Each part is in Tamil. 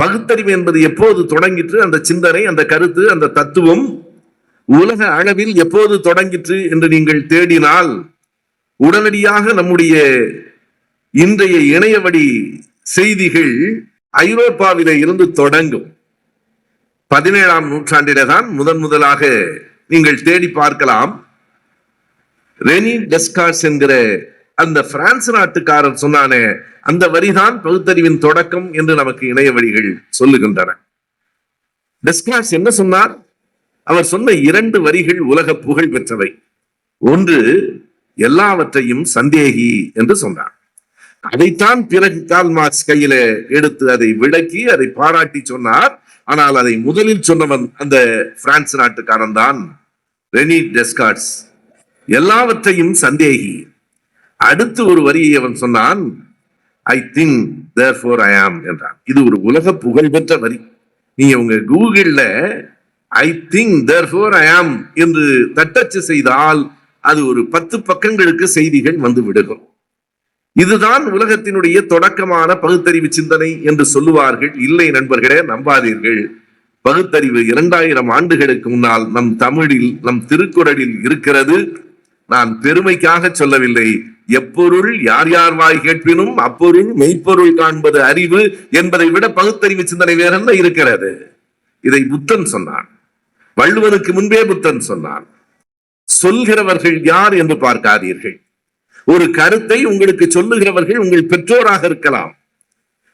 பகுத்தறிவு என்பது எப்போது தொடங்கிற்று? அந்த சிந்தனை அந்த கருத்து அந்த தத்துவம் உலக அளவில் எப்போது தொடங்கிற்று என்று நீங்கள் தேடினால் உடனடியாக நம்முடைய இன்றைய இணையவழி செய்திகள் ஐரோப்பாவில இருந்து தொடங்கும். பதினேழாம் நூற்றாண்டிலே தான் முதன் முதலாக நீங்கள் தேடி பார்க்கலாம். ரெனி டெஸ்கார்ஸ் என்கிற அந்த பிரான்ஸ் நாட்டுக்காரர் சொன்னானே அந்த வரிதான் பகுத்தறிவின் தொடக்கம் என்று நமக்கு இணைய வழிகள் சொல்லுகின்றன. டெஸ்கார்ஸ் என்ன சொன்னார்? அவர் சொன்ன இரண்டு வரிகள் உலக புகழ் பெற்றவை. ஒன்று எல்லாவற்றையும் சந்தேகி என்று சொன்னார். அதைத்தான் பிறகு கால் மார்க்ஸ் கையில எடுத்து அதை விளக்கி அதை பாராட்டி சொன்னார். ஆனால் அதை முதலில் சொன்னவன் அந்த பிரான்ஸ் நாட்டுக்காரன் தான் ரெனி டெஸ்கார்ட்ஸ் எல்லாவற்றையும் சந்தேகி. அடுத்து ஒரு வரியை அவன் சொன்னான் ஐ திங்க் தேர் ஃபோர் ஐ ஆம் என்றான். இது ஒரு உலக புகழ்பெற்ற வரி. நீங்க உங்க கூகுளில் ஐ திங்க் தேர் ஃபோர் ஐ ஆம் என்று தட்டச்சு செய்தால் அது ஒரு பத்து பக்கங்களுக்கு செய்திகள் வந்து விடுகும். இதுதான் உலகத்தினுடைய தொடக்கமான பகுத்தறிவு சிந்தனை என்று சொல்லுவார்கள். இல்லை நண்பர்களே நம்பாதீர்கள். பகுத்தறிவு இரண்டாயிரம் ஆண்டுகளுக்கு முன்னால் நம் தமிழில் நம் திருக்குறளில் இருக்கிறது. நான் பெருமைக்காக சொல்லவில்லை. எப்பொருள் யார் யார் வாய் கேட்பினும் அப்பொருள் மெய்ப்பொருள் காண்பது அறிவு என்பதை விட பகுத்தறிவு சிந்தனை வேறென்ன இருக்கிறது? இதை புத்தன் சொன்னான். வள்ளுவனுக்கு முன்பே புத்தன் சொன்னான். சொல்கிறவர்கள் யார் என்று பார்க்காதீர்கள். ஒரு கருத்தை உங்களுக்கு சொல்லுகிறவர்கள் உங்கள் பெற்றோராக இருக்கலாம்.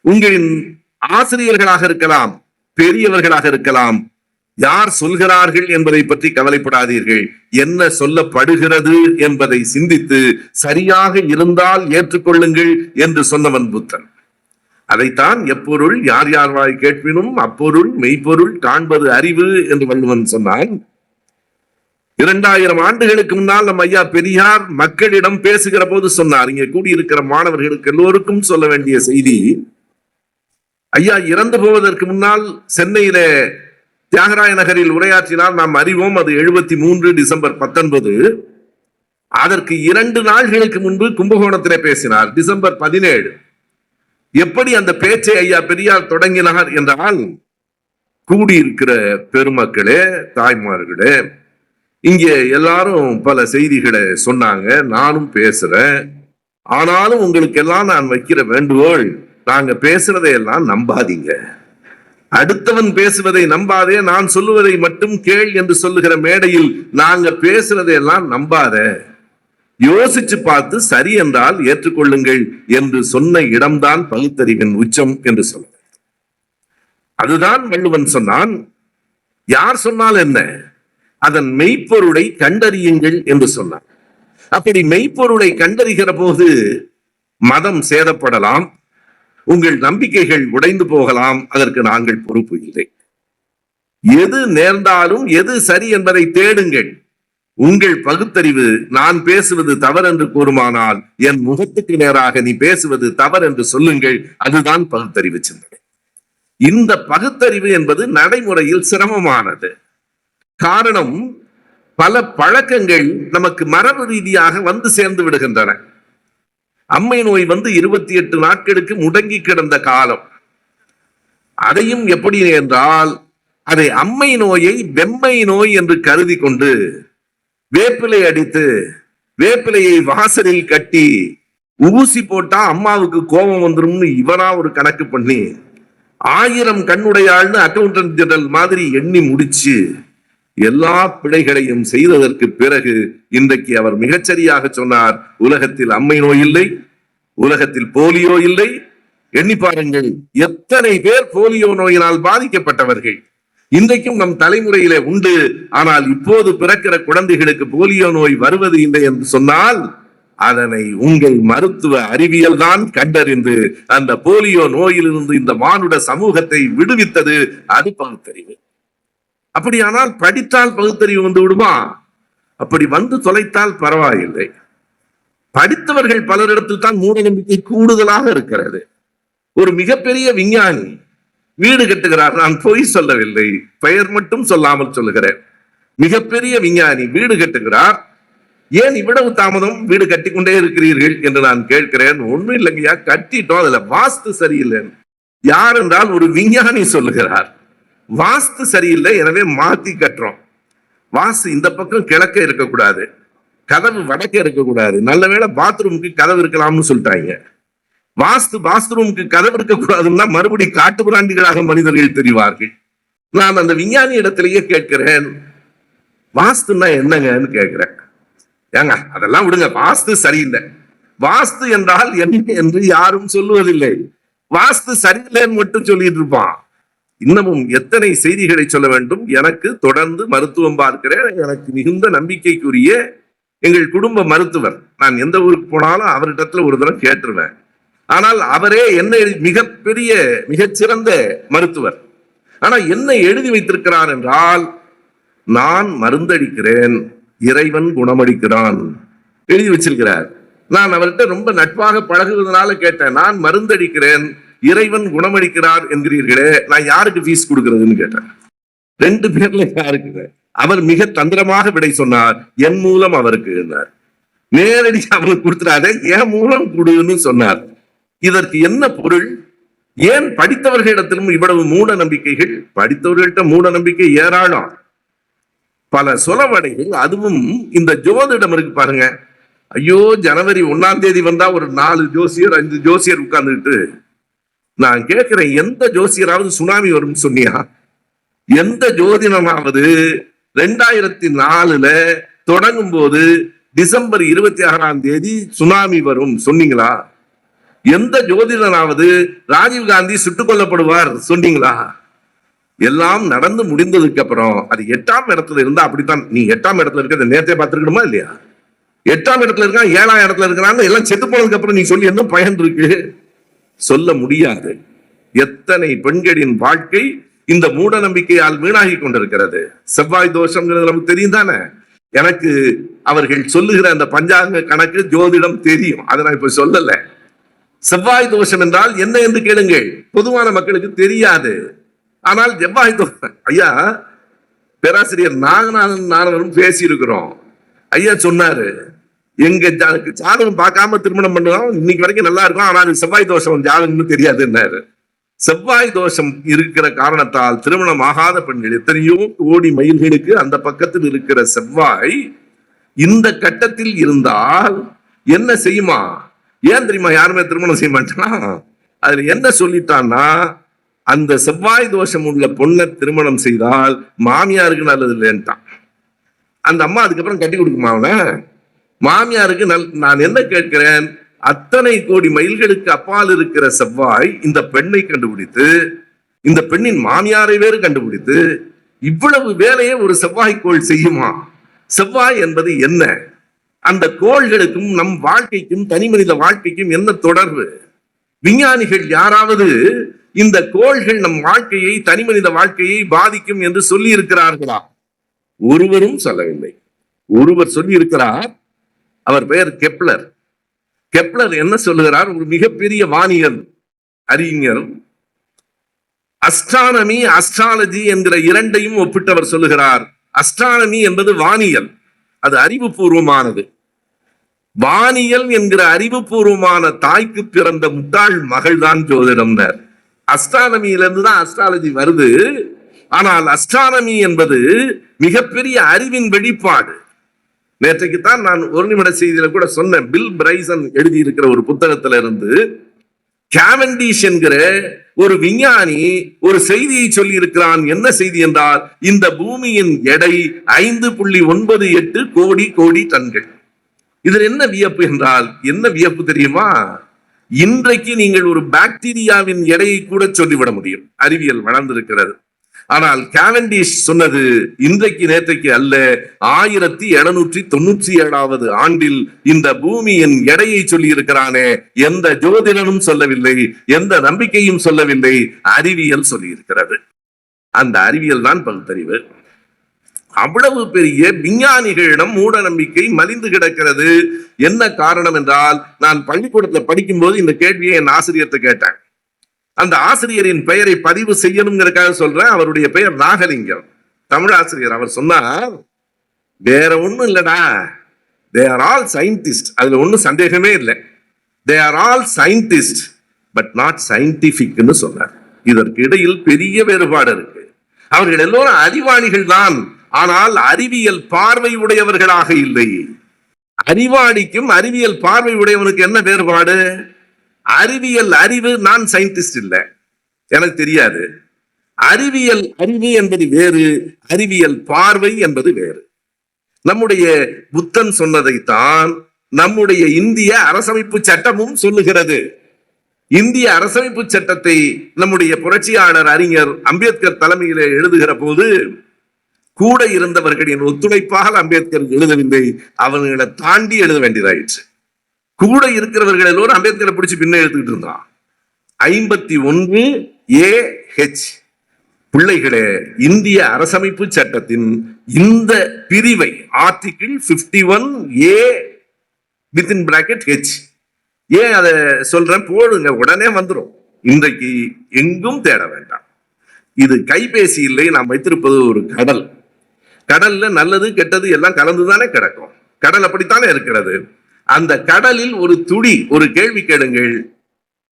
உங்களின் ஆசிரியர்களாக இருக்கலாம். பெரியவர்களாக இருக்கலாம். யார் சொல்கிறார்கள் என்பதை பற்றி கவலைப்படாதீர்கள். என்ன சொல்லப்படுகிறது என்பதை சிந்தித்து சரியாக இருந்தால் ஏற்றுக்கொள்ளுங்கள் என்று சொன்னவன் புத்தன். அதைத்தான் எப்பொருள் யார் யார் வாய் கேட்பினும் அப்பொருள் மெய்ப்பொருள் காண்பது அறிவு என்று வள்ளுவன் சொன்னான். இரண்டாயிரம் ஆண்டுகளுக்கு முன்னால் நம் ஐயா பெரியார் மக்களிடம் பேசுகிற போது சொன்னார். இங்கே கூடியிருக்கிற மாணவர்களுக்கு எல்லோருக்கும் சொல்ல வேண்டிய செய்தி ஐயா இறந்து போவதற்கு முன்னால் சென்னையில தியாகராய நகரில் உரையாற்றினால் நாம் அறிவோம் அது எழுபத்தி மூன்று டிசம்பர் பத்தொன்பது. அதற்கு இரண்டு நாள்களுக்கு முன்பு கும்பகோணத்திலே பேசினார். டிசம்பர் பதினேழு. எப்படி அந்த பேச்சை ஐயா பெரியார் தொடங்கினார் என்றால் கூடியிருக்கிற பெருமக்களே தாய்மார்களே இங்கே எல்லாரும் பல செய்திகளை சொன்னாங்க நானும் பேசுறேன். ஆனாலும் உங்களுக்கு எல்லாம் நான் வைக்கிற வேண்டுகோள் நாங்க பேசுறதையெல்லாம் நம்பாதீங்க. அடுத்தவன் பேசுவதை நம்பாதே நான் சொல்லுவதை மட்டும் கேள் என்று சொல்லுகிற மேடையில் நாங்க பேசுறதையெல்லாம் நம்பாத. யோசிச்சு பார்த்து சரி என்றால் ஏற்றுக்கொள்ளுங்கள் என்று சொன்ன இடம்தான் பகுத்தறிவின் உச்சம் என்று சொல்ல அதுதான் வள்ளுவன் சொன்னான் யார் சொன்னால் என்ன? அதன் மெய்ப்பொருளை கண்டறியுங்கள் என்று சொன்னான். அப்படி மெய்ப்பொருளை கண்டறிகிற போது மதம் சேதப்படலாம் உங்கள் நம்பிக்கைகள் உடைந்து போகலாம். அதற்கு நாங்கள் பொறுப்பு இல்லை. எது நேர்ந்தாலும் எது சரி என்பதை தேடுங்கள். உங்கள் பகுத்தறிவு நான் பேசுவது தவறு என்று கூறுமானால் என் முகத்துக்கு நேராக நீ பேசுவது தவறு என்று சொல்லுங்கள். அதுதான் பகுத்தறிவு சிந்தனை. இந்த பகுத்தறிவு என்பது நடைமுறையில் சிரமமானது. காரணம் பல பழக்கங்கள் நமக்கு மரபு ரீதியாக வந்து சேர்ந்து விடுகின்றன. அம்மை நோய் வந்து இருபத்தி எட்டு நாட்களுக்கு முடங்கி கிடந்த காலம். அதையும் எப்படி என்றால் அதை அம்மை நோயை வெம்மை நோய் என்று கருதி கொண்டு வேப்பிலை அடித்து வேப்பிலையை வாசலில் கட்டி ஊசி போட்டா அம்மாவுக்கு கோபம் வந்துரும்னு இவனா ஒரு கணக்கு பண்ணி ஆயிரம் கண்ணுடையாள்னு அக்கௌண்டன்ட் ஜெனரல் மாதிரி எண்ணி முடிச்சு எல்லா பிழைகளையும் செய்ததற்கு பிறகு இன்றைக்கு அவர் மிகச்சரியாக சொன்னார் உலகத்தில் அம்மை நோய் இல்லை உலகத்தில் போலியோ இல்லை. எண்ணி பாருங்கள் எத்தனை பேர் போலியோ நோயினால் பாதிக்கப்பட்டவர்கள். இன்றைக்கும் நம் தலைமுறையிலே உண்டு ஆனால் இப்போது பிறக்கிற குழந்தைகளுக்கு போலியோ நோய் வருவது இல்லை என்று சொன்னால் அதனை உங்கள் மருத்துவ அறிவியல் தான் கண்டறிந்து அந்த போலியோ நோயிலிருந்து இந்த மானுட சமூகத்தை விடுவித்தது அது பகுத்தறிவு அப்படியானால் படித்தால் பகுத்தறிவு வந்து விடுமா? அப்படி வந்து தொலைத்தால் பரவாயில்லை. படித்தவர்கள் பலரிடத்தில் தான் மூட நம்பிக்கை கூடுதலாக இருக்கிறது. ஒரு மிகப்பெரிய விஞ்ஞானி வீடு கட்டுகிறார். நான் பொய் சொல்லவில்லை. பெயர் மட்டும் சொல்லாமல் சொல்லுகிறேன். மிகப்பெரிய விஞ்ஞானி வீடு கட்டுகிறார். ஏன் இவ்வளவு தாமதம் வீடு கட்டிக்கொண்டே இருக்கிறீர்கள் என்று நான் கேட்கிறேன். ஒண்ணும் இல்லைங்கய்யா கட்டிட்டோம். அதுல வாஸ்து சரியில்லைன்னு. யார் என்றால் ஒரு விஞ்ஞானி சொல்லுகிறார். வாஸ்து சரியில்லை எனவே மாத்தி கட்டுறோம். வாஸ்து இந்த பக்கம் கிழக்க இருக்கக்கூடாது. கதவு வடக்க இருக்கக்கூடாது. நல்ல வேளை பாத்ரூமுக்கு கதவு இருக்கலாம்னு சொல்லிட்டாங்க. வாஸ்து பாத்ரூமுக்கு கதவு இருக்கக்கூடாதுன்னா மறுபடி காட்டு பிராண்டிகளாக மனிதர்கள் தெரிவார்கள். நான் அந்த விஞ்ஞானி இடத்திலேயே கேட்கிறேன். வாஸ்துன்னா என்னங்கன்னு கேட்கிறேன். ஏங்க அதெல்லாம் விடுங்க. வாஸ்து சரியில்லை. வாஸ்து என்றால் என்ன என்று யாரும் சொல்லுவதில்லை. வாஸ்து சரியில்லைன்னு மட்டும் சொல்லிட்டு இருப்பான். இன்னமும் எத்தனை செய்திகளை சொல்ல வேண்டும்? எனக்கு தொடர்ந்து மருத்துவம் பார்க்கிறேன். எனக்கு மிகுந்த நம்பிக்கைக்குரிய எங்கள் குடும்ப மருத்துவர். நான் எந்த ஊருக்கு போனாலும் அவரிடத்துல ஒரு தடவை கேட்டுருவேன். ஆனால் அவரே என்ன எழுதி- மிகப்பெரிய மிகச்சிறந்த மருத்துவர். ஆனா என்ன எழுதி வைத்திருக்கிறார் என்றால் நான் மருந்தடிக்கிறேன். இறைவன் குணமடிக்கிறான். எழுதி வச்சிருக்கிறார். நான் அவர்கிட்ட ரொம்ப நட்பாக பழகுவதனால கேட்டேன். நான் மருந்தடிக்கிறேன். இறைவன் குணமளிக்கிறார் என்கிறீர்களே நான் யாருக்கு ஃபீஸ் கொடுக்கறதுன்னு கேட்டேன். ரெண்டு பேர்ல யாருக்கு? அவர் மிக தந்திரமாக விடை சொன்னார் என் மூலம் அவருக்கு என்றார். நேரடி அவருக்கு கொடுத்துறாத என் மூலம் கொடுன்னு சொன்னார். இதற்கு என்ன பொருள்? ஏன் படித்தவர்களிடத்திலும் இவ்வளவு மூட நம்பிக்கைகள்? படித்தவர்கள்ட்ட மூட நம்பிக்கை ஏராளம். பல சொலவடைகள் அதுவும் இந்த ஜோதிடம் இருக்கு பாருங்க. ஐயோ ஜனவரி ஒண்ணாம் தேதி வந்தா ஒரு நாலு ஜோசியர் அஞ்சு ஜோசியர் உட்கார்ந்துட்டு நான் கேட்கிறேன் எந்த ஜோசியராவது சுனாமி வரும்னு சொன்னியா? எந்த ஜோதிடனாவது ரெண்டாயிரத்தி நாலுல தொடங்கும் போது டிசம்பர் இருபத்தி ஆறாம் தேதி சுனாமி வரும் சொன்னீங்களா? எந்த ஜோதிடனாவது ராஜீவ் காந்தி சுட்டுக் கொல்லப்படுவார் சொன்னீங்களா? எல்லாம் நடந்து முடிந்ததுக்கு அப்புறம் அது எட்டாம் இடத்துல இருந்தா அப்படித்தான். நீ எட்டாம் இடத்துல இருக்கிறத நேரத்தை பார்த்துருக்கணுமா இல்லையா? எட்டாம் இடத்துல இருக்கான் ஏழாம் இடத்துல இருக்கிறான்னு எல்லாம் செத்து போனதுக்கு அப்புறம் நீ சொல்லி என்ன பயன் இருக்கு? சொல்ல முடியாது. எத்தனை பெண்களின் வாழ்க்கை இந்த மூட நம்பிக்கையால் வீணாகி கொண்டிருக்கிறது? செவ்வாய் தோஷம்ங்கிறது நமக்கு தெரியும் தானே? எனக்கு அவர்கள் சொல்லுகிற அந்த பஞ்சாங்க கணக்கு ஜோதிடம் தெரியும். அதை நான் இப்ப சொல்லல. செவ்வாய் தோஷம் என்றால் என்ன என்று கேளுங்கள். பொதுவான மக்களுக்கு தெரியாது. ஆனால் செவ்வாய் தோஷம் ஐயா பேராசிரியர் நாகநாதன் நானவரும் பேசியிருக்கிறோம். ஐயா சொன்னாரு எங்க ஜாதகம் பார்க்காம திருமணம் பண்ணுவோம் இன்னைக்கு வரைக்கும் நல்லா இருக்கும். ஆனால் அது செவ்வாய் தோஷம் ஜாதகம்னு தெரியாதுன்னாரு. செவ்வாய் தோஷம் இருக்கிற காரணத்தால் திருமணம் ஆகாத பெண்கள் எத்தனையோ கோடி மைல்களுக்கு அந்த பக்கத்தில் இருக்கிற செவ்வாய் இந்த கட்டத்தில் இருந்தால் என்ன செய்யுமா? ஏன் தெரியுமா? யாருமே திருமணம் செய்ய மாட்டானா? அதுல என்ன சொல்லிட்டான்னா அந்த செவ்வாய் தோஷம் உள்ள பொண்ணை திருமணம் செய்தால் மாமியாருக்கு நல்லது இல்லைன்ட்டான். அந்த அம்மா அதுக்கப்புறம் கட்டி கொடுக்குமா அவனை? மாமியாருக்கு நல் நான் என்ன கேட்கிறேன்? அத்தனை கோடி மைல்களுக்கு அப்பால் இருக்கிற செவ்வாய் இந்த பெண்ணை கண்டுபிடித்து இந்த பெண்ணின் மாமியாரை வேறு கண்டுபிடித்து இவ்வளவு வேலையை ஒரு செவ்வாய்க்கோள் செய்யுமா? செவ்வாய் என்பது என்ன? அந்த கோள்களுக்கும் நம் வாழ்க்கைக்கும் தனி மனித வாழ்க்கைக்கும் என்ன தொடர்பு? விஞ்ஞானிகள் யாராவது இந்த கோள்கள் நம் வாழ்க்கையை தனி மனித வாழ்க்கையை பாதிக்கும் என்று சொல்லி இருக்கிறார்களா ஒருவரும் சொல்லவில்லை. ஒருவர் சொல்லி இருக்கிறார் அவர் பெயர் கெப்லர் கெப்லர் என்ன சொல்லுகிறார்? ஒரு மிகப்பெரிய வானியல் அறிஞர். அஸ்ட்ரானமி அஸ்ட்ராலஜி என்கிற இரண்டையும் ஒப்பிட்டவர் சொல்லுகிறார். அஸ்ட்ரானமி என்பது வானியல். அது அறிவுபூர்வமானது. வானியல் என்கிற அறிவுபூர்வமான தாய்க்கு பிறந்த முட்டாள் மகள் தான் ஜோதிடம்னர். அஸ்ட்ரானமியிலிருந்து தான் அஸ்ட்ராலஜி வருது. ஆனால் அஸ்ட்ரானமி என்பது மிகப்பெரிய அறிவின் வெளிப்பாடு. நேற்றைக்கு தான் நான் ஒரு நிமிட செய்தியில கூட சொன்னேன். பில் பிரைசன் எழுதி இருக்கிற ஒரு புத்தகத்துல இருந்து கேவண்டிஷ் என்கிற ஒரு விஞ்ஞானி ஒரு செய்தியை சொல்லி இருக்கிறான் என்ன செய்தி என்றால் இந்த பூமியின் எடை ஐந்து புள்ளி ஒன்பது எட்டு கோடி கோடி டன்கள். இதில் என்ன வியப்பு என்றால் என்ன வியப்பு தெரியுமா? இன்றைக்கு நீங்கள் ஒரு பாக்டீரியாவின் எடையை கூட சொல்லிவிட முடியும். அறிவியல் வளர்ந்திருக்கிறது. ஆனால் கேவண்டிஷ் சொன்னது இன்றைக்கு நேற்றைக்கு அல்ல. ஆயிரத்தி எழுநூற்றி தொண்ணூற்றி ஏழாவது ஆண்டில் இந்த பூமியின் எடையை சொல்லி இருக்கிறானே எந்த ஜோதிடனும் சொல்லவில்லை எந்த நம்பிக்கையும் சொல்லவில்லை. அறிவியல் சொல்லி இருக்கிறது அந்த அறிவியல் தான் பகுத்தறிவு. அவ்வளவு பெரிய விஞ்ஞானிகளிடம் மூட நம்பிக்கை மலிந்து கிடக்கிறது. என்ன காரணம் என்றால் நான் பள்ளிக்கூடத்தில் படிக்கும்போது இந்த கேள்வியை என் ஆசிரியர்கிட்ட கேட்டேன். அந்த ஆசிரியரின் பெயரை பதிவு செய்யணுங்கிறதுக்காக சொல்றேன். அவருடைய பெயர் நாகலிங்கம். தமிழ் ஆசிரியர். அவர் சொன்னார் வேற ஒண்ணும் இல்லடா. தே ஆர் ஆல் சயின்டிஸ்ட் அதுல ஒண்ணும் சந்தேகமே இல்லை. They are all scientist but not சயின்டிபிக்னு சொன்னார். இதற்கு இடையில் பெரிய வேறுபாடு இருக்கு. அவர்கள் எல்லோரும் அறிவாளிகள் தான். ஆனால் அறிவியல் பார்வை உடையவர்களாக இல்லை அறிவாளிக்கும் அறிவியல் பார்வை உடையவனுக்கு என்ன வேறுபாடு? அறிவியல் அறிவு நான் சயின்டிஸ்ட் இல்லை. எனக்கு தெரியாது. அறிவியல் அறிவு என்பது வேறு அறிவியல் பார்வை என்பது வேறு. நம்முடைய புத்தன் சொன்னதைத்தான் நம்முடைய இந்திய அரசமைப்பு சட்டமும் சொல்லுகிறது. இந்திய அரசமைப்பு சட்டத்தை நம்முடைய புரட்சியாளர் அறிஞர் அம்பேத்கர் தலைமையிலே எழுதுகிற போது கூட இருந்தவர்களின் ஒத்துழைப்பால் அம்பேத்கர் எழுதவில்லை அவர்களை தாண்டி எழுத வேண்டியதாயிற்று. கூட இருக்கிறவர்கள் எல்லோரும் அம்பேத்கரை பிடிச்சி பின்ன எழுத்துக்கிட்டு இருந்தான். ஐம்பத்தி ஒன்று ஏ ஹெச். பிள்ளைகளே இந்திய அரசமைப்பு சட்டத்தின் இந்த பிரிவை article 51 one A within bracket H. ஏன் அதை சொல்றேன்? போடுங்க உடனே வந்துடும் இன்றைக்கு எங்கும் தேட வேண்டாம். இது கைபேசி இல்லை நாம் வைத்திருப்பது ஒரு கடல். கடல்ல நல்லது கெட்டது எல்லாம் கலந்துதானே கிடக்கும். கடல் அப்படித்தானே இருக்கிறது? அந்த கடலில் ஒரு துளி ஒரு கேள்வி கேளுங்கள்.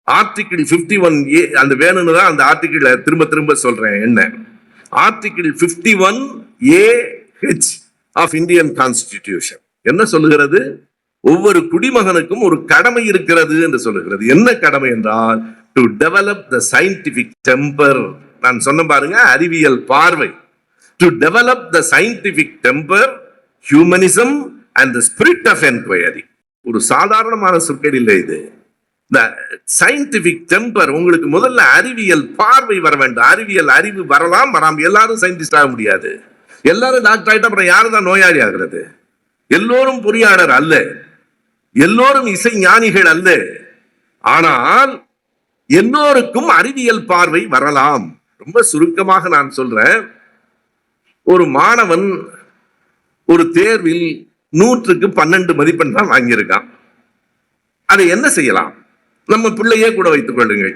ஆர்டிகிள் 51 ஒன் ஏ அந்த வேணும்னு தான் அந்த ஆர்டிகிளை திரும்ப திரும்ப சொல்றேன். என்ன? Article 51 one A H of Indian constitution என்ன சொல்லுகிறது? ஒவ்வொரு குடிமகனுக்கும் ஒரு கடமை இருக்கிறது என்று சொல்லுகிறது. என்ன கடமை என்றால் to develop the scientific temper நான் சொன்ன பாருங்க அறிவியல் பார்வை. To develop the scientific temper humanism and the spirit of enquiry ஒரு சாதாரணமான சொற்கள் இல்லை இது. இந்த சயின்டிபிக் டெம்பர் உங்களுக்கு முதல்ல அறிவியல் பார்வை வர வேண்டும். அறிவியல் அறிவு வரலாம் வராம எல்லாரும் சயின்டிஸ்ட் ஆக முடியாது. எல்லாரும் டாக்டர் ஆகிட்டா அப்புறம் யாரும் தான் நோயாளி ஆகிறது? எல்லோரும் பொறியாளர் அல்ல. எல்லோரும் இசை ஞானிகள் அல்ல. ஆனால் எல்லோருக்கும் அறிவியல் பார்வை வரலாம். ரொம்ப சுருக்கமாக நான் சொல்றேன். ஒரு மாணவன் ஒரு தேர்வில் நூற்றுக்கு பன்னெண்டு மதிப்பெண் தான் வாங்கியிருக்கான். அதை என்ன செய்யலாம்? நம்ம பிள்ளையே கூட வைத்துக் கொள்ளுங்கள்.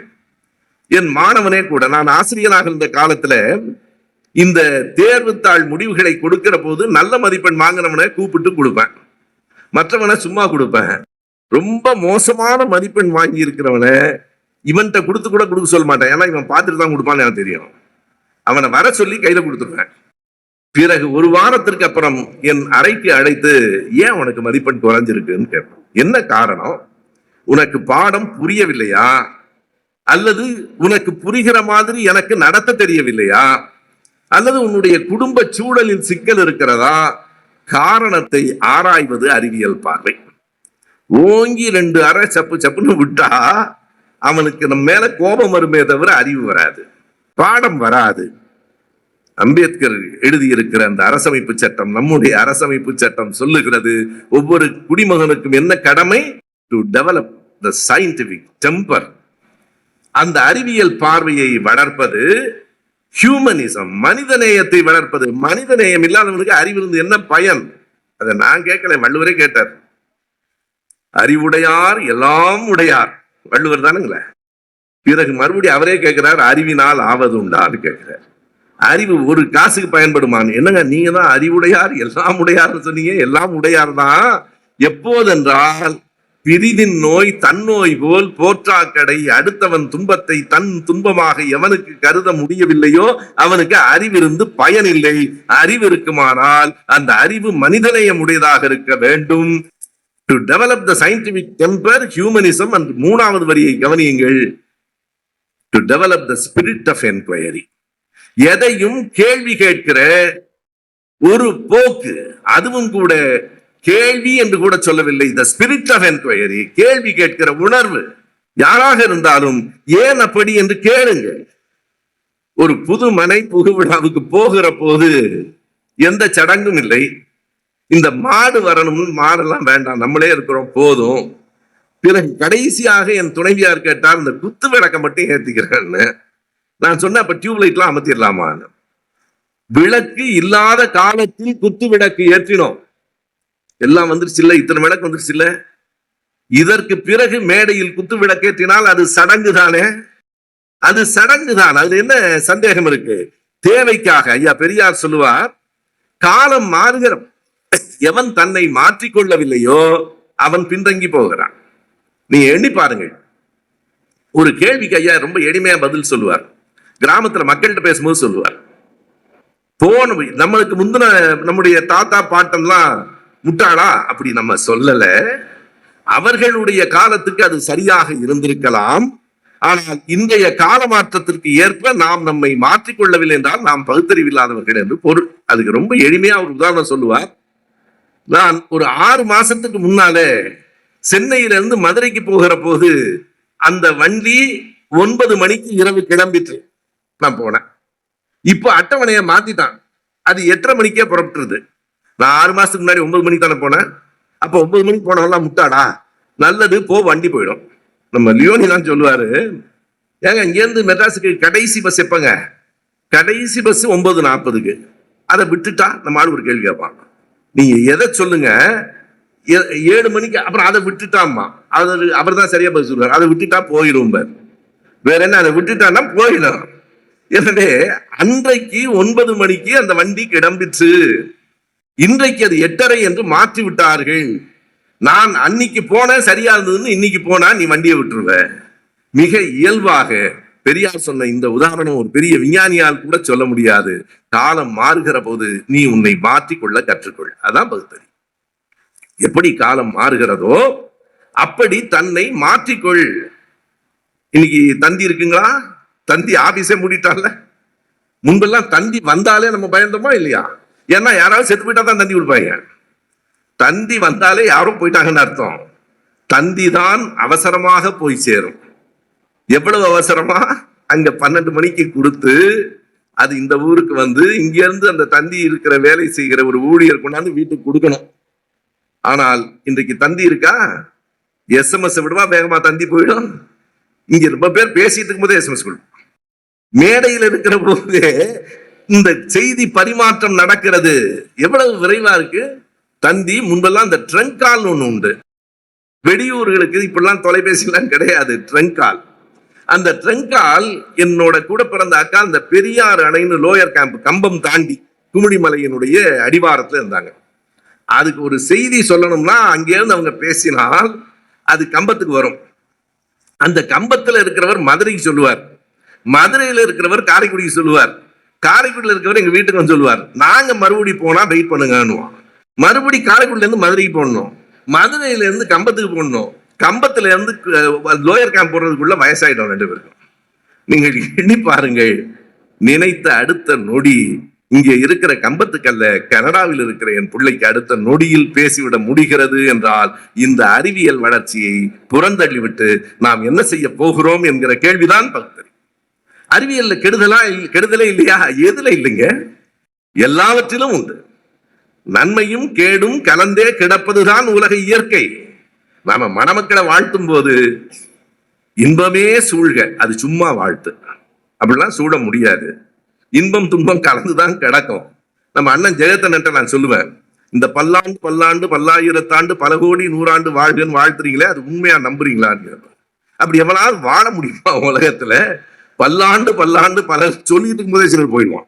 என் மாணவனே கூட நான் ஆசிரியராக இருந்த காலத்துல இந்த தேர்வுத்தாள் முடிவுகளை கொடுக்கிற போது நல்ல மதிப்பெண் வாங்கினவனை கூப்பிட்டு கொடுப்பேன். மற்றவனை சும்மா கொடுப்பேன். ரொம்ப மோசமான மதிப்பெண் வாங்கி இருக்கிறவனை இவன்கிட்ட கொடுத்து கூட கொடுக்க சொல்ல மாட்டேன். ஏன்னா இவன் பார்த்துட்டு தான் கொடுப்பான்னு எனக்கு தெரியும். அவனை வர சொல்லி கையில கொடுத்துருவேன். பிறகு ஒரு வாரத்திற்கு அப்புறம் என் அறைக்கு அழைத்து ஏன் உனக்கு மதிப்பெண் குறைஞ்சிருக்குன்னு கேட்பேன். என்ன காரணம்? உனக்கு பாடம் புரியவில்லையா? அல்லது உனக்கு புரிகிற மாதிரி எனக்கு நடத்த தெரியவில்லையா? அல்லது உன்னுடைய குடும்ப சூழலில் சிக்கல் இருக்கிறதா? காரணத்தை ஆராய்வது அறிவியல் பார்வை. ஓங்கி ரெண்டு அரை சப்பு சப்புன்னு விட்டா அவனுக்கு நம்ம மேல கோபம் வருமே தவிர அறிவு வராது. பாடம் வராது. அம்பேத்கர் எழுதியிருக்கிற அந்த அரசமைப்பு சட்டம் நம்முடைய அரசமைப்பு சட்டம் சொல்லுகிறது ஒவ்வொரு குடிமகனுக்கும் என்ன கடமை? To develop the scientific temper அந்த அறிவியல் பார்வையை வளர்ப்பது ஹியூமனிசம் மனிதநேயத்தை வளர்ப்பது. மனிதநேயம் இல்லாதவனுக்கு அறிவு இருந்து என்ன பயன்? அதை நான் கேட்கல வள்ளுவரே கேட்டார். அறிவுடையார் எல்லாம் உடையார். வள்ளுவர் தானுங்களே. பிறகு மறுபடியும் அவரே கேட்கிறார் அறிவினால் ஆவது உண்டான்னு கேட்கிறார். அறிவு ஒரு காசுக்கு பயன்படுமான்னு என்னங்க நீங்க தான் அறிவுடையார் எல்லாம் உடையார்னு சொன்னீங்க எல்லாம் உடையார் தான் எப்போதென்றால் பிரிதின் நோய் தன்னோய் போல் போற்றாக்கடை அடுத்தவன் துன்பத்தை தன் துன்பமாக எவனுக்கு கருத முடியவில்லையோ அவனுக்கு அறிவிருந்து பயனில்லை. அறிவு இருக்குமானால் அந்த அறிவு மனிதநேயம் உடையதாக இருக்க வேண்டும். To develop the scientific temper humanism and மூணாவது வரியை கவனியுங்கள். To develop the spirit of enquiry எதையும் கேள்வி கேட்கிற ஒரு போக்கு அதுவும் கூட கேள்வி என்று கூட சொல்லவில்லை. த ஸ்பிரிட் ஆஃப் என்கொயரி கேள்வி கேட்கிற உணர்வு. யாராக இருந்தாலும் ஏன் அப்படி என்று கேளுங்க ஒரு புது மனை புகு விழாவுக்கு போகிற போது எந்த சடங்கும் இல்லை. இந்த மாடு வரணும்னு மாடெல்லாம் வேண்டாம் நம்மளே இருக்கிறோம் போதும். பிறகு கடைசியாக என் துணைவியார் கேட்டால் இந்த குத்து விளக்கம் மட்டும் ஏத்திக்கிறேன்னு. நான் சொன்ன அப்ப டியூப் லைட்லாம் அமர்த்திடலாமா? விளக்கு இல்லாத காலத்தில் குத்து விளக்கு ஏற்றினோம். எல்லாம் வந்துருச்சு இல்லை? இத்தனை விளக்கு வந்துருச்சு இல்ல? இதற்கு பிறகு மேடையில் குத்து விளக்கேற்றினால் அது சடங்கு தானே? அது சடங்கு தான். அது என்ன சந்தேகம் இருக்கு? தேவைக்காக. ஐயா பெரியார் சொல்லுவார் காலம் மாறுகிற எவன் தன்னை மாற்றிக்கொள்ளவில்லையோ அவன் பின்தங்கி போகிறான். நீ எண்ணி பாருங்கள். ஒரு கேள்விக்கு ஐயா ரொம்ப எளிமையா பதில் சொல்லுவார். கிராமத்துல மக்கள்கிட்ட பேசும்போது சொல்லுவார். போன நம்மளுக்கு முந்தின நம்முடைய தாத்தா பாட்டன்லாம் முட்டாளா? அப்படி நம்ம சொல்லல. அவர்களுடைய காலத்துக்கு அது சரியாக இருந்திருக்கலாம். ஆனால் இன்றைய கால மாற்றத்திற்கு ஏற்ப நாம் நம்மை மாற்றிக்கொள்ளவில்லை என்றால் நாம் பகுத்தறிவில்லாதவர்கள் என்று பொருள். அதுக்கு ரொம்ப எளிமையா ஒரு உதாரணம் சொல்லுவார். நான் ஒரு ஆறு மாசத்துக்கு முன்னாலே சென்னையிலிருந்து மதுரைக்கு போகிற போது அந்த வண்டி ஒன்பது மணிக்கு இரவு கிளம்பிட்டு நான் போனேன். இப்போ அட்டவணையை மாத்திட்டான். அது எட்டரை மணிக்கே புறப்பட்டுருது. நான் ஆறு மாசத்துக்கு முன்னாடி ஒன்பது மணிக்கு தானே போனேன். அப்போ ஒன்பது மணிக்கு போனவெல்லாம் முட்டாடா? நல்லது போ வண்டி போயிடும். நம்ம லியோனி தான் சொல்லுவாரு ஏங்க இங்கேருந்து மெட்ராஸுக்கு கடைசி பஸ் எப்பங்க? கடைசி பஸ் ஒன்பது நாற்பதுக்கு. அதை விட்டுட்டா நம்ம ஆள் ஒரு கேள்வி கேட்பான். நீங்க எதை சொல்லுங்க? ஏ- ஏழு மணிக்கு அப்புறம் அதை விட்டுட்டாம்மா. அவர் அவர் தான் சரியா பதில் சொல்லுவார். அதை விட்டுட்டா போயிடும் வேற என்ன அதை விட்டுட்டான்னா போயிடும். எனவே அன்றைக்கு ஒன்பது மணிக்கு அந்த வண்டி கிடம்பிச்சு இன்றைக்கு அது எட்டரை என்று மாற்றி விட்டார்கள். நான் அன்னைக்கு போனேன் சரியா இருந்ததுன்னு இன்னைக்கு போனா நீ வண்டியை விட்டுருவ. மிக இயல்பாக பெரியார் சொன்ன இந்த உதாரணம் ஒரு பெரிய விஞ்ஞானியால் கூட சொல்ல முடியாது. காலம் மாறுகிற போது நீ உன்னை மாற்றிக்கொள்ள கற்றுக்கொள். அதான் பகுத்தறி. எப்படி காலம் மாறுகிறதோ அப்படி தன்னை மாற்றிக்கொள். இன்னைக்கு தந்தி இருக்குங்களா? தந்தி ஆபீஸே மூடிட்டான்ல? முன்பெல்லாம் தந்தி வந்தாலே நம்ம பயந்தோமா இல்லையா? ஏன்னா யாராவது செத்து போயிட்டா தான் தந்தி கொடுப்பாங்க தந்தி வந்தாலே யாரும் போயிட்டாங்கன்னு அர்த்தம். தந்தி தான் அவசரமாக போய் சேரும். எவ்வளவு அவசரமா? அங்க பன்னெண்டு மணிக்கு கொடுத்து அது இந்த ஊருக்கு வந்து இங்கிருந்து அந்த தந்தி இருக்கிற வேலை செய்கிற ஒரு ஊழியர் கொண்டாந்து வீட்டுக்கு கொடுக்கணும். ஆனால் இன்றைக்கு தந்தி இருக்கா? எஸ்எம்எஸ் விடுவா வேகமா தந்தி போயிடும். இங்க ரொம்ப பேர் பேசிட்டு இருக்கும்போதே எஸ்எம்எஸ் கொடுக்கும். மேடையில் இருக்கிற போது இந்த செய்தி பரிமாற்றம் நடக்கிறது. எவ்வளவு விரைவா இருக்கு? தந்தி முன்பெல்லாம் இந்த ட்ரங்க் கால் ஒன்று உண்டு. வெளியூர்களுக்கு இப்படிலாம் தொலைபேசிலாம் கிடையாது ட்ரங்க் கால் அந்த ட்ரங்க் கால் என்னோட கூட பிறந்த அக்கா அந்த பெரியார் அணைன்னு லோயர் கேம்ப் கம்பம் தாண்டி குமுடிமலையினுடைய அடிவாரத்தில் இருந்தாங்க. அதுக்கு ஒரு செய்தி சொல்லணும்னா அங்கேருந்து அவங்க பேசினால் அது கம்பத்துக்கு வரும். அந்த கம்பத்தில் இருக்கிறவர் மதுரைக்கு சொல்லுவார். மதுரையில இருக்கிறவர் காரைக்குடிக்கு சொல்லுவார். காரைக்குடியில் இருக்கிறவர் எங்க வீட்டுக்கு வந்து சொல்லுவார். நாங்க மறுபடி போனா வெயிட் பண்ணுங்கன்னுவோம் மறுபடி காரைக்குடில இருந்து மதுரைக்கு போடணும். மதுரையில இருந்து கம்பத்துக்கு போடணும். கம்பத்துல இருந்து லோயர் கேம்ப் போடுறதுக்குள்ள வயசாயிடும் ரெண்டு பேருக்கும். நீங்கள் எண்ணி பாருங்கள். நினைத்த அடுத்த நொடி இங்கே இருக்கிற கம்பத்துக்கல்ல கனடாவில் இருக்கிற என் பிள்ளைக்கு அடுத்த நொடியில் பேசிவிட முடிகிறது என்றால் இந்த அறிவியல் வளர்ச்சியை புறந்தள்ளிவிட்டு நாம் என்ன செய்ய போகிறோம் என்கிற கேள்விதான் பக்தர் அறிவியல்ல கெடுதலா இல்ல- கெடுதலே இல்லையா? எதுல இல்லைங்க? எல்லாவற்றிலும் உண்டு. நன்மையும் கேடும் கலந்தே கிடப்பதுதான் உலக இயற்கை. நாம மணமக்களை வாழ்த்தும் போது இன்பமே சூழ்க அது சும்மா வாழ்த்து. அப்படிலாம் சூட முடியாது. இன்பம் துன்பம் கலந்துதான் கிடக்கும். நம்ம அண்ணன் ஜெயத்தன்ட்ட நான் சொல்லுவேன் இந்த பல்லாண்டு பல்லாண்டு பல்லாயிரத்தாண்டு பல கோடி நூறாண்டு வாழ்கன்னு வாழ்த்துறீங்களே அது உண்மையா நம்புறீங்களான்னு அப்படி எவ்வளவு வாழ முடியுமா உலகத்துல? பல்லாண்டு பல்லாண்டு பல சொல்லிட்டு இருக்கும்போதே சிலர் போயிடுவான்.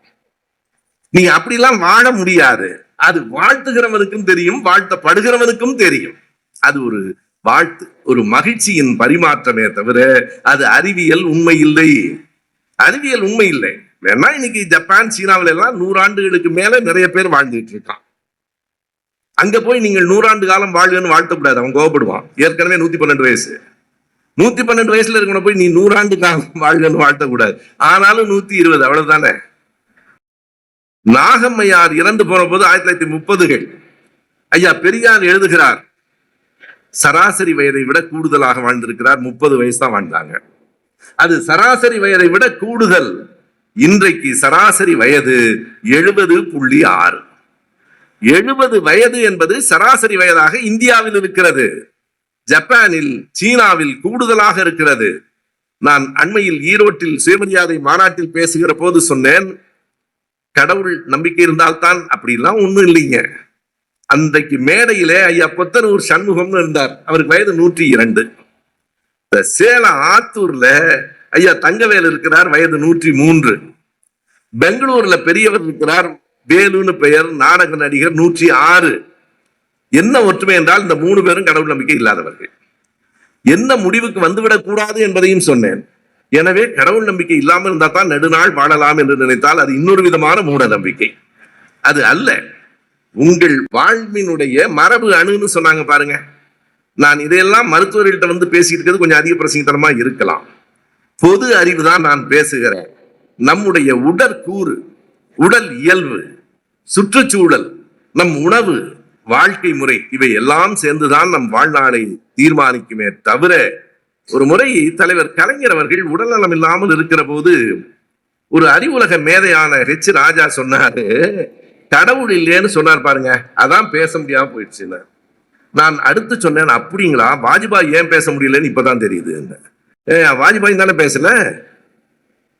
நீ அப்படிலாம் வாழ முடியாது. அது வாழ்த்துகிறவனுக்கும் தெரியும் வாழ்த்தப்படுகிறவனுக்கும் தெரியும். அது ஒரு வாழ்த்து ஒரு மகிழ்ச்சியின் பரிமாற்றமே தவிர அது அறிவியல் உண்மை இல்லை. அறிவியல் உண்மை இல்லை. வேணா இன்னைக்கு ஜப்பான் சீனாவில எல்லாம் நூறாண்டுகளுக்கு மேல நிறைய பேர் வாழ்ந்துட்டு இருக்கான். அங்க போய் நீங்கள் நூறாண்டு காலம் வாழ்கன்னு வாழ்த்தக்கூடாது. அவன் கோவப்படுவான். ஏற்கனவே நூத்தி பன்னெண்டு வயசு. நூத்தி பன்னெண்டு வயசுல இருக்கணும் போய் நீ நூறாண்டு காலம் வாழ்கன்னு வாழ்த்தக்கூடாது. ஆனாலும் நூத்தி இருபது அவ்வளவுதானே? நாகம்மையார் இறந்து போன போது ஆயிரத்தி தொள்ளாயிரத்தி முப்பதுகள். ஐயா பெரியார் எழுதுகிறார் சராசரி வயதை விட கூடுதலாக வாழ்ந்திருக்கிறார். முப்பது வயசு தான் வாழ்ந்தாங்க. அது சராசரி வயதை விட கூடுதல். இன்றைக்கு சராசரி வயது எழுபது புள்ளி ஆறு. எழுபது வயது என்பது சராசரி வயதாக இந்தியாவில் இருக்கிறது. ஜப்பானில் சீனாவில் கூடுதலாக இருக்கிறது. நான் அண்மையில் ஈரோட்டில் சுயமரியாதை மாநாட்டில் பேசுகிற போது சொன்னேன் கடவுள் நம்பிக்கை இருந்தால்தான் அப்படிலாம் ஒண்ணும் இல்லைங்க. அன்றைக்கு மேடையிலே ஐயா கொத்தனூர் சண்முகம்னு இருந்தார். அவருக்கு வயது நூற்றி இரண்டு. இந்த சேலம் ஆத்தூர்ல ஐயா தங்கவேல் இருக்கிறார் வயது நூற்றி மூன்று. பெங்களூர்ல பெரியவர் இருக்கிறார் வேலுன்னு பெயர் நாடக நடிகர் நூற்றி ஆறு. என்ன ஒற்றுமை என்றால் இந்த மூணு பேரும் கடவுள் நம்பிக்கை இல்லாதவர்கள். என்ன முடிவுக்கு வந்துவிடக் கூடாது என்பதையும் சொன்னேன். எனவே கடவுள் நம்பிக்கை இல்லாமல் இருந்தால் தான் நெடுநாள் வாழலாம் என்று நினைத்தால் அது இன்னொரு விதமான மூட நம்பிக்கை. அது அல்ல. உங்கள் வாழ்வினுடைய மரபு அணுன்னு சொன்னாங்க பாருங்க. நான் இதையெல்லாம் மருத்துவர்கள்ட்ட வந்து பேசிட்டு இருக்கிறது கொஞ்சம் அதிக பிரசங்கத்தனமா இருக்கலாம். பொது அறிவு தான் நான் பேசுகிறேன். நம்முடைய உடற்கூறு உடல் இயல்பு சுற்றுச்சூழல் நம் உணவு வாழ்க்கை முறை இவை எல்லாம் சேர்ந்துதான் நம் வாழ்நாளை தீர்மானிக்குமே தவிர ஒரு முறை தலைவர் கலைஞர் அவர்கள் உடல்நலம் இல்லாமல் இருக்கிற போது ஒரு அறிவுலக மேதையான ஹெச் ராஜா சொன்னாரு கடவுள் இல்லைன்னு சொன்னார் பாருங்க அதான் பேச முடியாம போயிடுச்சு நான் அடுத்து சொன்னேன் அப்படிங்களா வாஜ்பாய் ஏன் பேச முடியலன்னு இப்பதான் தெரியுது ஏ வாஜ்பாய் தானே பேசல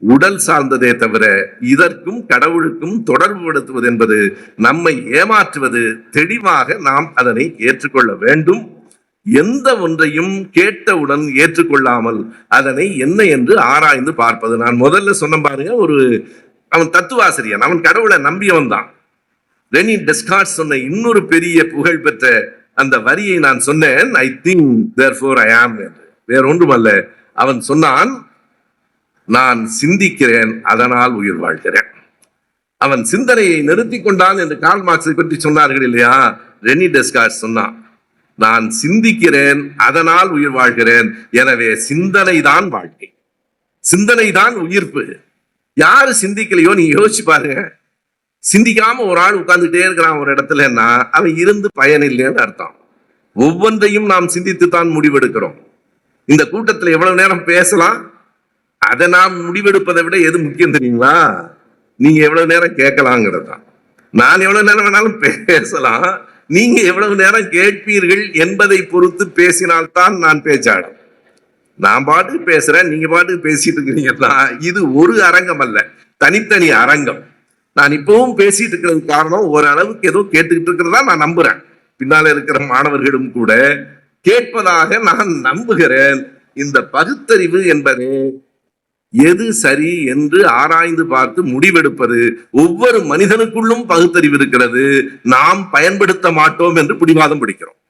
உடல் சார்ந்ததே தவிர இதற்கும் கடவுளுக்கும் தொடர்பு படுத்துவது என்பது நம்மை ஏமாற்றுவது தெளிவாக நாம் அதனை ஏற்றுக்கொள்ள வேண்டும். எந்த ஒன்றையும் கேட்டவுடன் ஏற்றுக்கொள்ளாமல் அதனை என்ன என்று ஆராய்ந்து பார்ப்பது. நான் முதல்ல சொன்ன பாருங்க ஒரு அவன் தத்துவாசிரியன் அவன் கடவுளை நம்பியவன் தான். ரெனி டெஸ்கார்ட் சொன்ன இன்னொரு பெரிய புகழ் பெற்ற அந்த வரியை நான் சொன்னேன். ஐ திங்க் தேர் ஃபோர் ஐ ஆம் என்று. வேற ஒன்றுமல்ல அவன் சொன்னான் நான் சிந்திக்கிறேன் அதனால் உயிர் வாழ்கிறேன். அவன் சிந்தனையை நிறுத்தி கொண்டான் என்று கால் மார்க்ஸை பற்றி சொன்னார்கள் இல்லையா? ரெனி டெஸ்கார்ட் சொன்னான் நான் சிந்திக்கிறேன் அதனால் உயிர் வாழ்கிறேன். எனவே சிந்தனை தான் வாழ்க்கை. சிந்தனை தான் உயிர்ப்பு. யாரு சிந்திக்கலையோ நீங்க யோசிச்சு பாருங்க. சிந்திக்காம ஒரு ஆள் உட்கார்ந்துட்டே இருக்கிறான் ஒரு இடத்துலன்னா அவன் இருந்து பயன் இல்லைன்னு அர்த்தம். ஒவ்வொன்றையும் நாம் சிந்தித்து தான் முடிவெடுக்கிறோம். இந்த கூட்டத்தில் எவ்வளவு நேரம் பேசலாம்? அதை நான் முடிவெடுப்பதை விட எது முக்கியம் தெரியுங்களா? நீங்க எவ்வளவு நேரம் கேட்கலாங்கிறது. தான் நான் எவ்வளவு நேரம் வேணாலும் பேசலாம். நீங்க எவ்வளவு நேரம் கேட்பீர்கள் என்பதை பொறுத்து பேசினால்தான் நான் பேச்சாடும். நான் பாட்டுக்கு பேசுறேன் நீங்க பாட்டுக்கு பேசிட்டு இருக்கிறீங்கன்னா இது ஒரு அரங்கம் அல்ல. தனித்தனி அரங்கம். நான் இப்பவும் பேசிட்டு இருக்கிறது காரணம் ஓரளவுக்கு ஏதோ கேட்டுக்கிட்டு இருக்கிறதா நான் நம்புறேன். பின்னால இருக்கிற மாணவர்களும் கூட கேட்பதாக நான் நம்புகிறேன். இந்த பகுத்தறிவு என்பது எது சரி என்று ஆராய்ந்து பார்த்து முடிவெடுப்பது ஒவ்வொரு மனிதனுக்குள்ளும் பகுத்தறிவு இருக்கிறது. நாம் பயன்படுத்த மாட்டோம் என்று பிடிவாதம் பிடிக்கிறோம்.